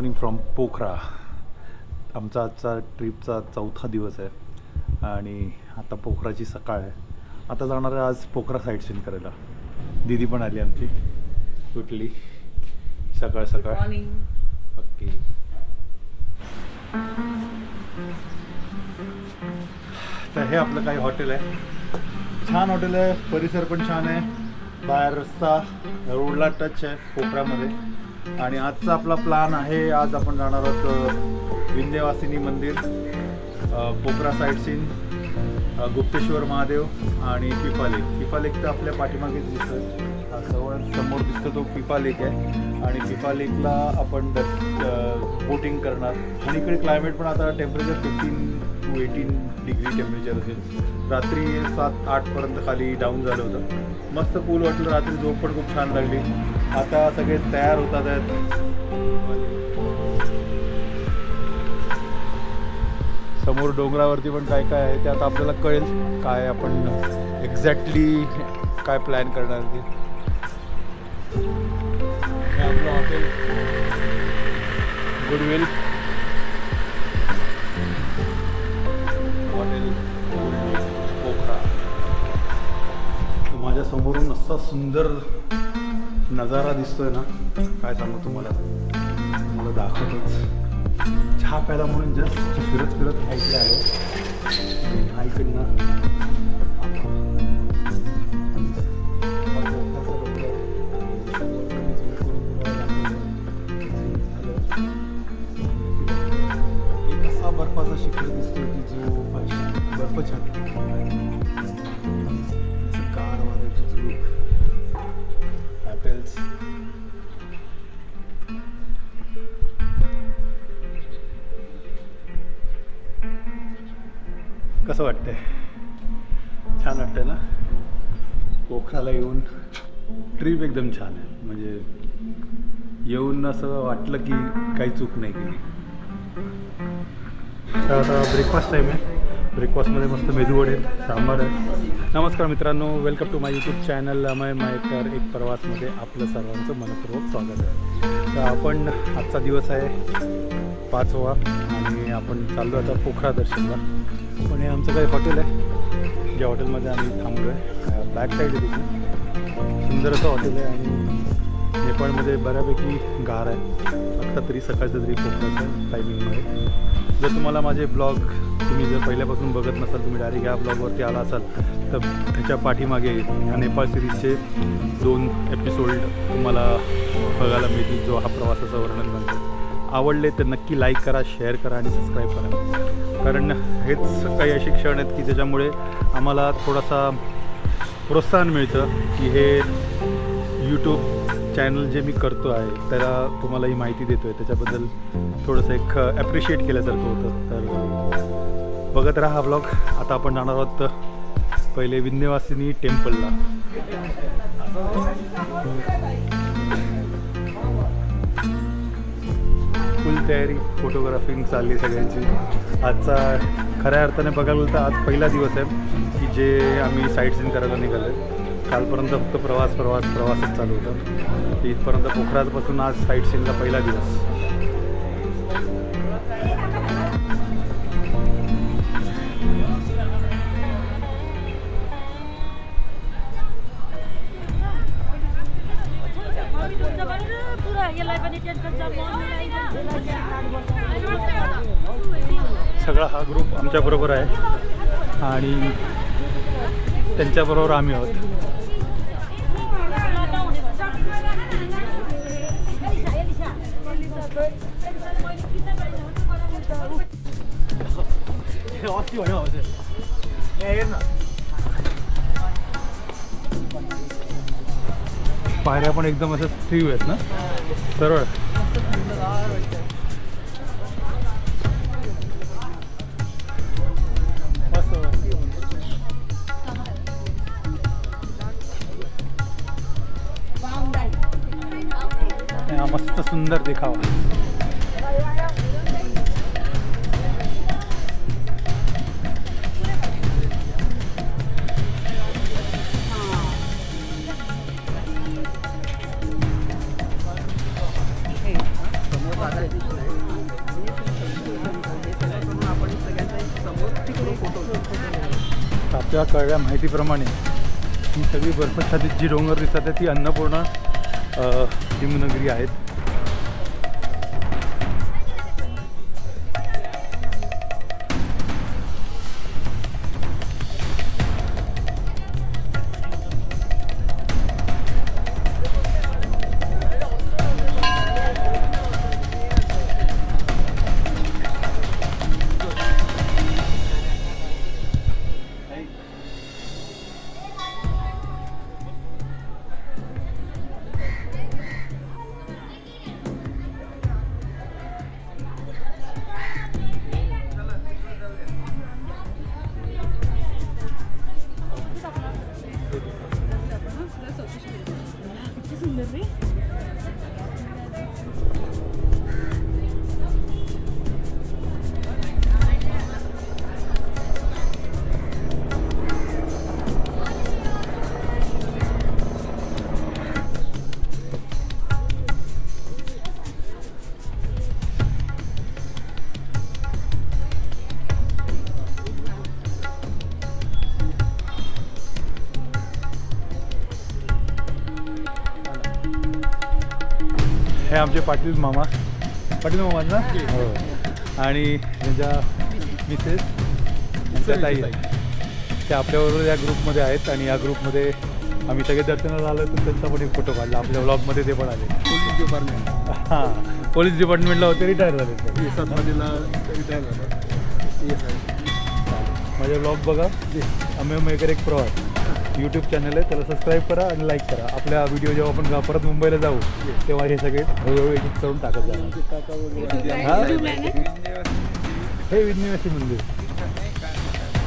Morning from पोखरा. आमचा आजचा ट्रिपचा चौथा दिवस आहे. आणि आता पोखराची सकाळ आहे. आता जाणार आहे आज पोखरा साईट सीन करायला. दीदी पण आली आमची. कुठली सकाळ सकाळ. ओके. तर हे आपलं काही हॉटेल आहे. छान हॉटेल आहे. परिसर पण छान आहे. बाहेर रस्ता रोडला टच आहे कोपऱ्यामध्ये आणि आजचा आपला प्लान आहे आज आपण जाणार आहोत विंध्यवासिनी मंदिर पोपरा side sightseeing Gupteshwar Mahadev आणि पिपा लेक पिपा लेक तर आपल्या पाठीमागेच दिसतं हा जवळ समोर दिसतो तो पिपा लेक आहे. आणि पिपा लेकला आपण बोटिंग करणार. आणि इकडे क्लायमेट पण आता temperature fifteen to eighteen degree temperature असेल. रात्री सात आठपर्यंत खाली डाऊन झालं होतं. मस्त पूल वाटलं. रात्री झोप पण खूप छान लागली. आता सगळे तयार होतात आहेत. समोर डोंगरावरती पण काय काय आहे ते आता आपल्याला कळेल. काय आपण एक्झॅक्टली काय प्लॅन करणार ते. आपलं हॉटेल गुडविल सुंदर नजारा दिसतोय ना काय सांगू तुम्हाला? मला दाखवतच. चहा प्यायला म्हणून जस्ट फिरत फिरत ऐकले आलो आणि कसं वाटतंय. छान वाटतंय ना? पोखराला येऊन ट्रिप एकदम छान आहे. म्हणजे येऊन असं वाटलं की काही चूक नाही केली. तर आता ब्रेकफास्ट टाईम आहे. ब्रेकफास्टमध्ये मस्त मेदूवडे आहेत सांबार आहे. नमस्कार मित्रांनो welcome to my YouTube channel Amay Mayakar एक प्रवासमध्ये आपलं सर्वांचं मनपूर्वक स्वागत आहे. तर आपण आजचा दिवस आहे पाचवा आणि आपण चाललो आता पोखरा दर्शनला. पण हे आमचं काही हॉटेल आहे? ज्या हॉटेलमध्ये आम्ही थांबलो आहे बॅक साईड आहे तिथे. सुंदर असं हॉटेल आहे आणि नेपाळमध्ये बऱ्यापैकी गार आहे. फक्त तरी सकाळचं तरी कोकणाचं टायमिंगमध्ये जर तुम्हाला माझे ब्लॉग तुम्ही जर पहिल्यापासून बघत नसाल तुम्ही डायरेक्ट या ब्लॉगवरती आला असाल तर त्याच्या पाठीमागे ह्या नेपाळ सिरीजचे दोन एपिसोड तुम्हाला बघायला मिळतील जो हा प्रवासाचं वर्णन करतो. आवडले तर नक्की लाईक करा शेअर करा आणि सबस्क्राईब करा. कारण हेच काही असे क्षण आहेत की ज्याच्यामुळे आम्हाला थोडासा प्रोत्साहन मिळतं की हे यूट्यूब चॅनल जे मी करतो आहे त्याला तुम्हाला ही माहिती देतो आहे त्याच्याबद्दल थोडंसं एक ॲप्रिशिएट केल्यासारखं होतं. तर बघत राहा हा ब्लॉग आता आपण जाणार आहोत पहिले विंध्यवासिनी टेम्पलला तयारी फोटोग्राफिंग चालली सगळ्यांची. आजचा खऱ्या अर्थाने बघायला गेलं तर आज पहिला दिवस आहे की जे आम्ही साईट सीन करायला निघालो आहे कालपर्यंत फक्त प्रवास प्रवास प्रवासच चालू होता. इथपर्यंत पोखराजपासून आज साईट सीनला पहिला दिवस. त्यांच्याबरोबर आम्ही आहोत. पायऱ्या पण एकदम असं स्ट्रीव आहेत ना? सरळ कळल्या माहितीप्रमाणे ही सगळी बर्फाच्छादित जी डोंगर दिसतात आहे ती अन्नपूर्णा हिमनगरी आहेत. आमचे पाटील मामा. पाटील मामा ना हो. आणि त्यांच्या मिसेस त्यांच्या ताई. ते आपल्याबरोबर या ग्रुपमध्ये आहेत आणि या ग्रुपमध्ये आम्ही सगळे दर्शनाला आलो तर त्यांचा पण एक फोटो काढला. आपल्या ब्लॉगमध्ये ते पण आले. Police department. हां. पोलीस डिपार्टमेंटला होते रिटायर झाले रिटायर झालं. येस आहे माझे ब्लॉग बघा. अमेय मयकर एक प्रवास. यूट्यूब चॅनल आहे त्याला सबस्क्राईब करा आणि लाईक करा. आपल्या व्हिडिओ जेव्हा आपण परत मुंबईला जाऊ तेव्हा हे सगळे हळूहळू एडिट करून टाकत जाणार हा? हे विघ्नेश्वरी मंदिर.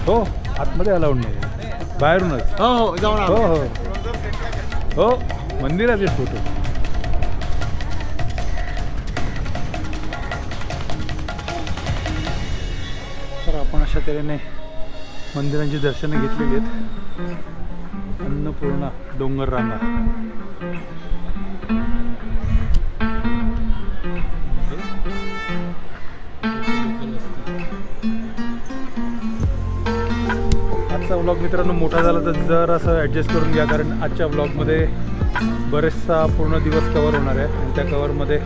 हो आतमध्ये अलाउड नाही. बाहेरूनच. हो हो जाऊन हो हो. हो मंदिराचे फोटो तर आपण अशा तऱ्हेने मंदिरांची दर्शनं घेतलेली आहेत. अन्नपूर्णा डोंगर रांगा. आजचा व्लॉग मित्रांनो मोठा झाला तर जर असं ॲडजस्ट करून घ्या कारण आजच्या व्लॉगमध्ये बरेचसा पूर्ण दिवस कवर होणार आहे आणि त्या कवरमध्ये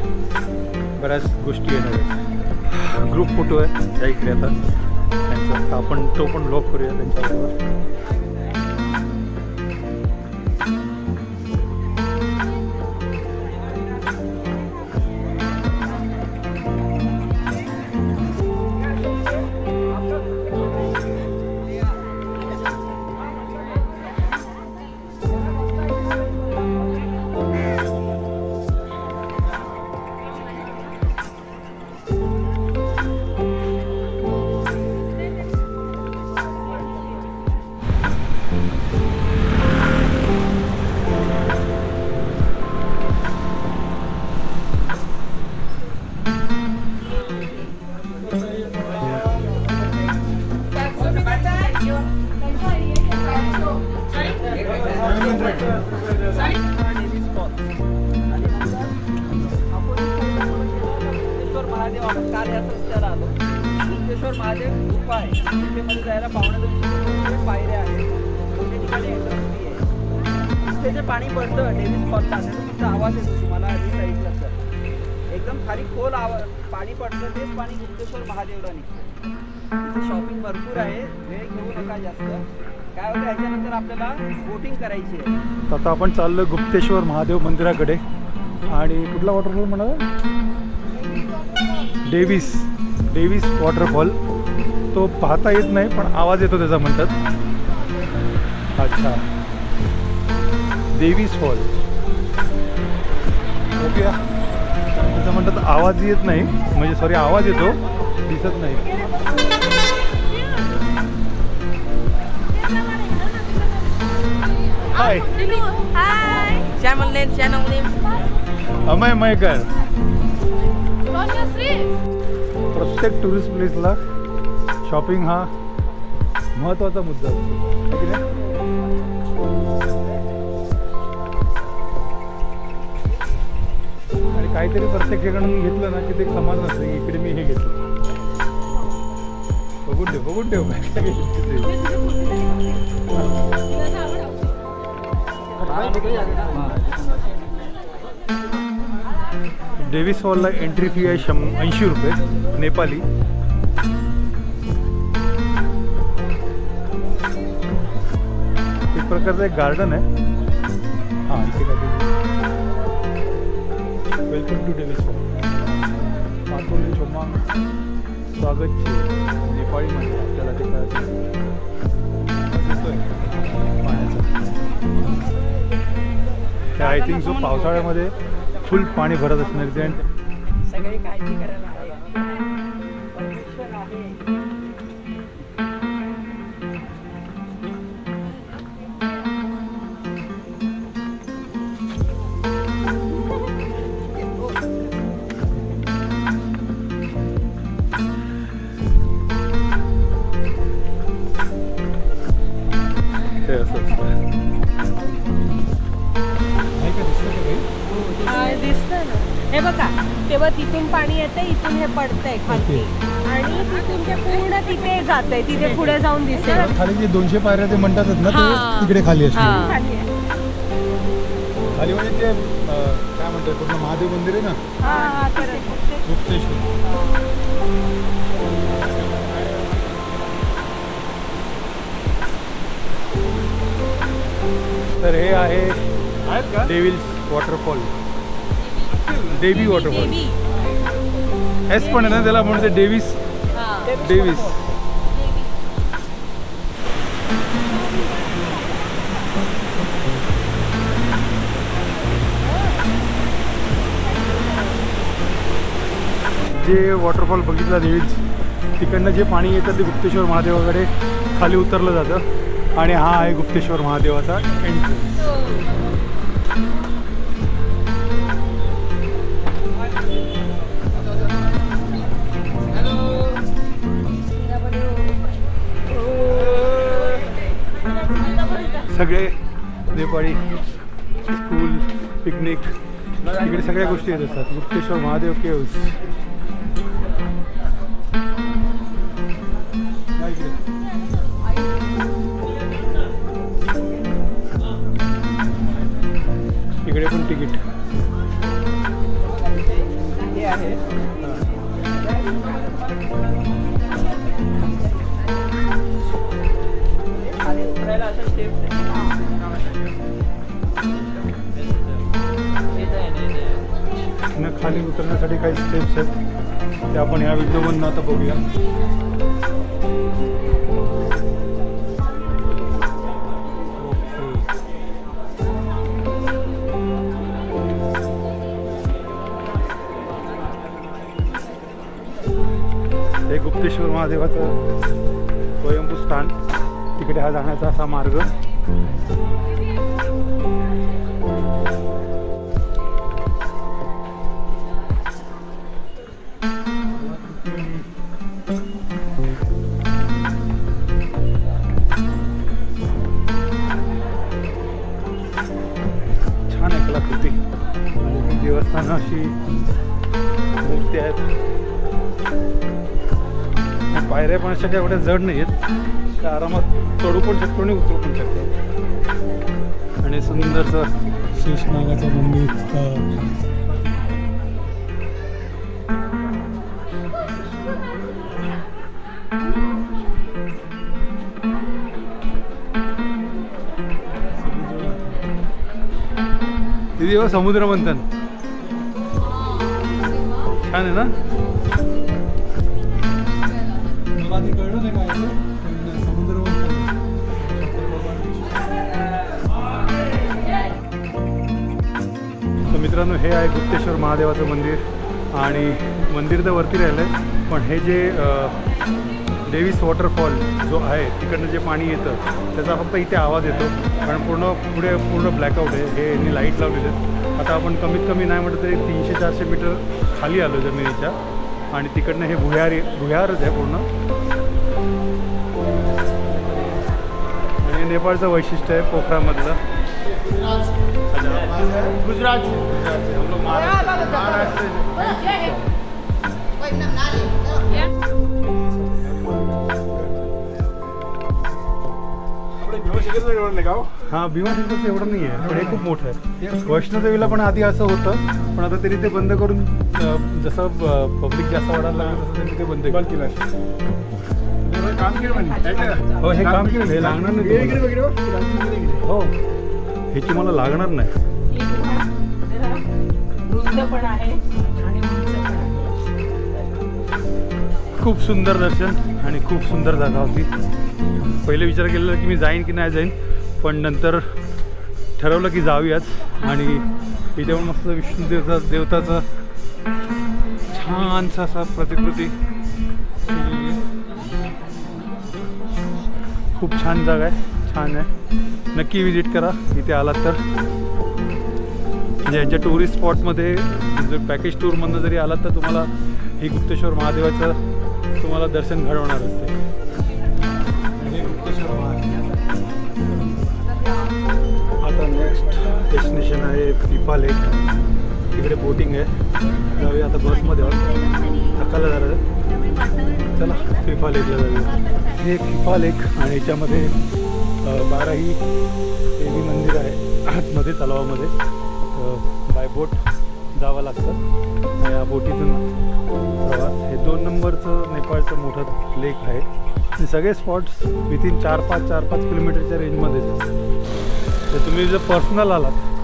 बऱ्याच गोष्टी येणार आहेत. ग्रुप फोटो आहे त्या इकडे आता. आपण तो पण व्लॉग करूया त्यांच्याबरोबर भरपूर आहे. वेळ घेऊ नका जास्त. काय होतं याच्यानंतर आपल्याला बोटिंग करायची आहे. आता आपण चाललो गुप्तेश्वर महादेव मंदिराकडे. आणि कुठला वॉटरफॉल म्हणा डेव्हिस डेव्हिस वॉटरफॉल तो पाहता येत नाही पण आवाज येतो त्याचा म्हणतात. अच्छा. Davis fall okay. त्याचं म्हणतात आवाज येत नाही. म्हणजे सॉरी आवाज येतो. दिसत नाही. Hi hi channel name channel name Amay Mayakar प्रत्येक टुरिस्ट प्लेसला शॉपिंग हा महत्त्वाचा मुद्दा. असतो की नाही? आणि काहीतरी प्रत्येक ठिकाणी घेतलं ना की ते समाज नसतं की इकडे मी हे घेतलं. बघून ठेव बघून ठेव. डेव्हिस हॉलला एंट्री फी आहे शं ऐंशी रुपये नेपाली. एक प्रकारचं एक गार्डन आहे. हां इथे काय वेलकम टू डेव्हिस हॉल पातोली छोमांग स्वागत नेपाळी म्हणजे आपल्याला ते कळत आय थिंक जो पावसाळ्यामध्ये फुल पाणी भरत असणार ते आणि सगळी काळजी करायला दिसतं ना हे बघा तेव्हा तिथून पाणी येते इथून हे पडतंय खाली आणि तिथून ते पूर्ण तिथे जातंय तिथे पुढे जाऊन दिसेल खाली जे दोनशे पायऱ्या ते म्हणतातच ना हा. ते तिकडे खाली असते. खाली आहे. खाली म्हणजे ते अं, काय म्हणतात पूर्ण महादेव मंदिर आहे ना हा, हा. गुप्तेश्वर तर हे आहे आहेत का डेव्हिल्स वॉटरफॉल देवी वॉटरफॉल एस पण आहे ना त्याला म्हणते डेव्हिस डेव्हिस जे वॉटरफॉल बघितला देवीच तिकडनं जे पाणी येतं ते गुप्तेश्वर महादेवाकडे खाली उतरलं जातं. आणि हा आहे गुप्तेश्वर महादेवाचा एंट्रन्स सगळे नेपाळी स्कूल पिकनिक इकडे सगळ्या गोष्टी येत असतात. गुप्तेश्वर महादेव केव्स. इकडे पण तिकीट. आहेत बंद आता बघूया. हे गुप्तेश्वर महादेवाचं स्वयंभू स्थान तिकडे हा जाण्याचा असा मार्ग. अशी मूर्ती आहेत. आणि पायऱ्या पण अशा एवढ्या जड नाही आहेत त्या आरामात चढू पण शकतो आणि उतरू पण शकतो. आणि सुंदरचं शेषनागाचं मंदिर तिथे जेव्हा समुद्र मंथन छान आहे ना? मला आधी कळलं नाही काय समुद्र तर मित्रांनो हे आहे गुप्तेश्वर महादेवाचं मंदिर आणि मंदिर तर वरती राहिलं आहे पण हे जे डेव्हिस वॉटरफॉल जो आहे तिकडनं जे पाणी येतं त्याचा फक्त इथे आवाज येतो कारण पूर्ण पुढे पूर्ण ब्लॅकआउट आहे हे यांनी लाइट लावलेले आहेत आता आपण कमीत कमी नाही म्हटलं तरी तीनशे चारशे मीटर खाली आलो जमिनीच्या आणि तिकडनं हे भुयारी भुयारच आहे पूर्ण. आणि नेपाळचं वैशिष्ट्य आहे पोखरामधलं. गुजरात. हां भीमाशंकरचं एवढं नाही आहे पण हे खूप मोठं आहे. वैष्णोदेवीला पण आधी असं होतं पण आता तरी ते बंद करून जसं पब्लिक जास्त वाढायला लागलं तसं त्यांनी ते बंद बंद केलं. केलं हे काम केलं म्हणे? हो हे काम केलं हे लागणार नाही हे तुम्हाला. हे. तुम्हाला लागणार नाही. गुहा जरा रुंद पण आहे आणि उंच पण आहे. खूप सुंदर दर्शन आणि खूप सुंदर जागा होती. पहिले विचार केलेला की मी जाईन की नाही जाईन पण नंतर ठरवलं की जाऊयाच आणि इथे पण मस्त विष्णू देवता देवताचं छानसा असा प्रतिकृती. खूप छान जागा आहे. छान आहे. नक्की विजिट करा. इथे आलात तर. म्हणजे यांच्या टुरिस्ट स्पॉटमध्ये जर पॅकेज टूरमधनं जरी आलात तर तुम्हाला ही गुप्तेश्वर महादेवाचं तुम्हाला दर्शन घडवणार असते. आता नेक्स्ट डेस्टिनेशन आहे फिफा लेक तिकडे बोटिंग आहे. जाऊया आता बसमध्ये आहोत. थकायला झालं चला फिफा लेकला जाऊया. हे फिफा लेक आणि याच्यामध्ये बाराही देवी मंदिर आहे. आतमध्ये तलावामध्ये. बाय बोट जावं लागतं. या बोटीतून प्रवास. हे दोन नंबरचं नेपाळचं मोठं लेक आहे. सगळे स्पॉट्स विथिन चार पाच चार पाच किलोमीटरच्या रेंजमध्येच तर तुम्ही जर पर्सनल आलात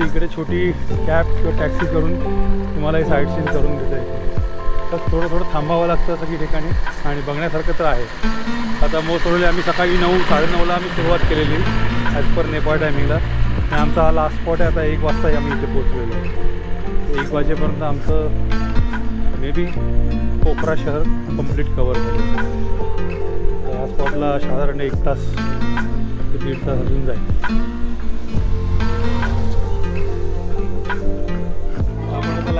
तर इकडे छोटी कॅब किंवा टॅक्सी करून तुम्हाला हे साईट सीन करून देता. येते तर थोडं थोडं थांबावं लागतं सगळी ठिकाणी आणि बघण्यासारखं तर आहे. आता मोस्ट रोडली आम्ही सकाळी नऊ साडेनऊला आम्ही सुरुवात केलेली ॲज पर नेपाळ टायमिंगला आणि आमचा हा लास्ट स्पॉट आहे आता एक वाजता आम्ही इथे पोचलेलो एक वाजेपर्यंत आमचं मे बी पोखरा शहर कंप्लीट कवर झालं. तर या स्पॉटला साधारण एक तास दीड तास अजून जाईल.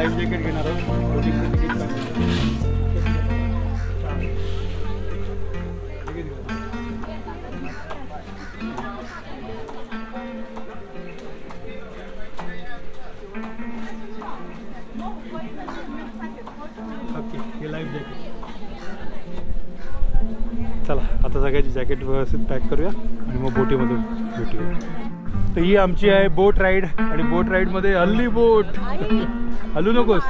लाईफ जॅकेट घेणार ओके हे लाईफ जॅकेट चला आता सगळ्याची जॅकेट व्यवस्थित पॅक करूया आणि मग बोटीमध्ये भेटूया. तर ही आमची आहे बोट राईड आणि बोट राईडमध्ये हल्ली बोट हलू नकोस.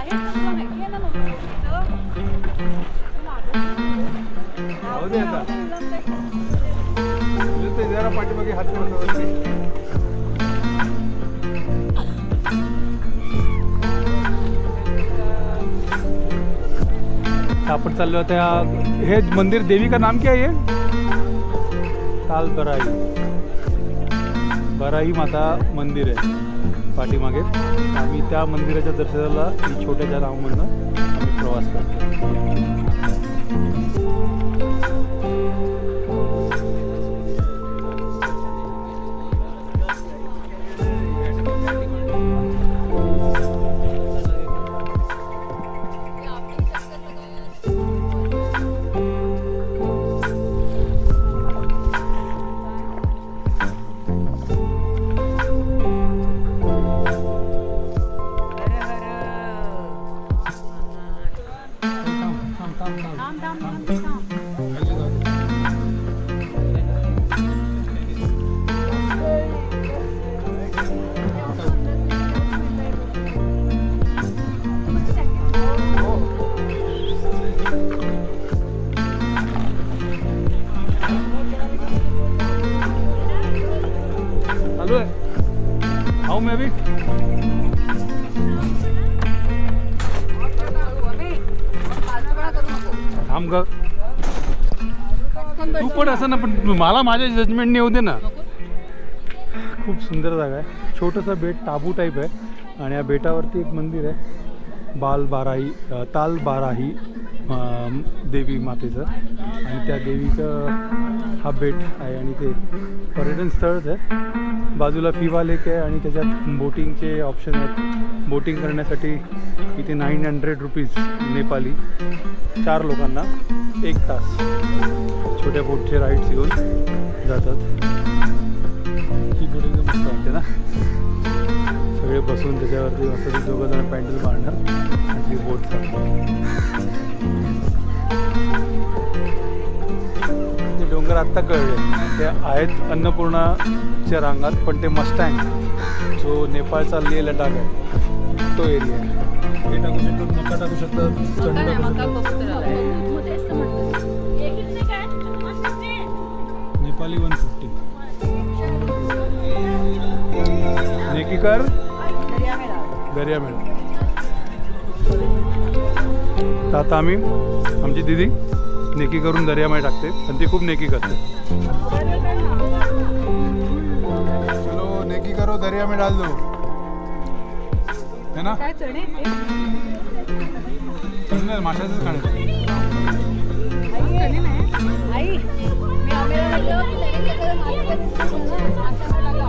जरा पाठीमागे हात आपण चाललो आता हे मंदिर देवी का नाम क्या है? ये ताल बराई बराई माता मंदिर आहे. पाठीमागे. आम्ही त्या मंदिराच्या दर्शनाला छोट्याच्या नावामधनं आम्ही प्रवास करतो. ना पण मला माझ्या जजमेंटने येऊ दे ना. खूप सुंदर जागा आहे. छोटंसं बेट टाबू टाईप आहे. आणि या बेटावरती एक मंदिर आहे. बाल बाराही ताल बाराही देवी मातेचं. आणि त्या देवीचं हा बेट आहे आणि ते पर्यटन स्थळच आहे. बाजूला फिवा लेक आहे आणि त्याच्यात बोटिंगचे ऑप्शन आहेत. बोटिंग करण्यासाठी इथे नाईन हंड्रेड रुपीज नेपाली. चार लोकांना एक तास. छोट्या बोटचे राईड्स घेऊन जातात. ही बोटिंग मस्त वाटते ना. सगळे बसून त्याच्यावरती असं दोघं जण पॅन्डल मारणार आणि ती बोट चालणार ते डोंगर डोंगर आत्ता कळले. ते आहेत अन्नपूर्णाच्या रांगात पण ते मस्टँग जो नेपाळचा लेह लडाख आहे. तो एरिया आहे. हे टाकू शकतात मका टाकू शकतात चणे टाकू. Nepali one fifty. नेकीकर दर्या मेळा. तर आता आम्ही आमची दिदी? नेकी करून दर्यामाय टाकते आणि ती खूप नेकी करते. चलो नेकी करो दरिया में डाल दो. है ना? काय चणे? चांगलं आहे, माशाचंच खाणं. आई मी आंबेला गेलो की लगेच एखादं मार्केट नाश्ता लागला.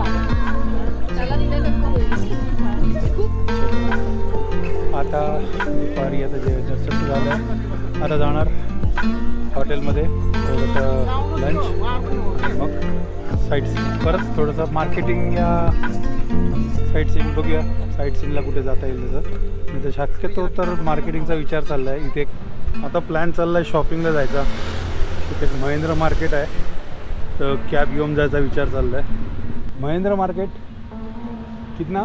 त्याला दिलेलं खूप आता दुपारी आता जे दर्शन झालं आता जाणार. हॉटेलमध्ये थोडंसं लंच मग साईट परत थोडंसं मार्केटिंग या साईट सीन बघूया. साईट सीनला कुठे जाता येईल तसं नाही तर शक्यतो तर मार्केटिंगचा विचार चालला आहे इथे आता प्लॅन चालला आहे शॉपिंगला जायचा. तिथे एक महेंद्र मार्केट आहे. तर कॅब घेऊन जायचा विचार चालला आहे महेंद्र मार्केट कितना?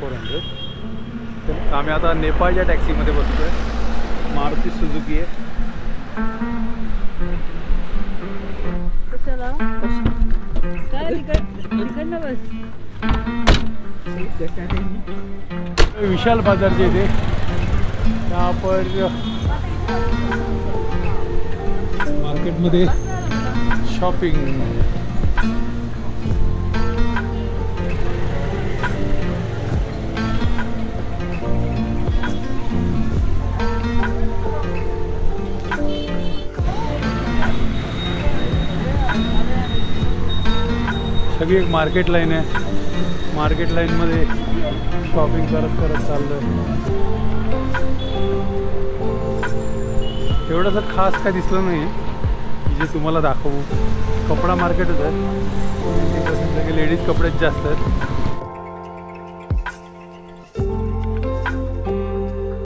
फोर हंड्रेड तर आम्ही आता नेपाळच्या टॅक्सीमध्ये बसतो आहे मारुती सुजुकी आहे. कशाला? काय तिकड- तिकडनं बस. विशाल बाजारचे इथे यहाँ मार्केटमध्ये शॉपिंग सगळी एक मार्केट लाईन आहे. मार्केट लाईनमध्ये शॉपिंग करत करत चाललं एवढंसं खास काय दिसलं नाही जे तुम्हाला दाखवू. कपडा मार्केटच आहे. सगळे लेडीज कपडेच जास्त आहेत.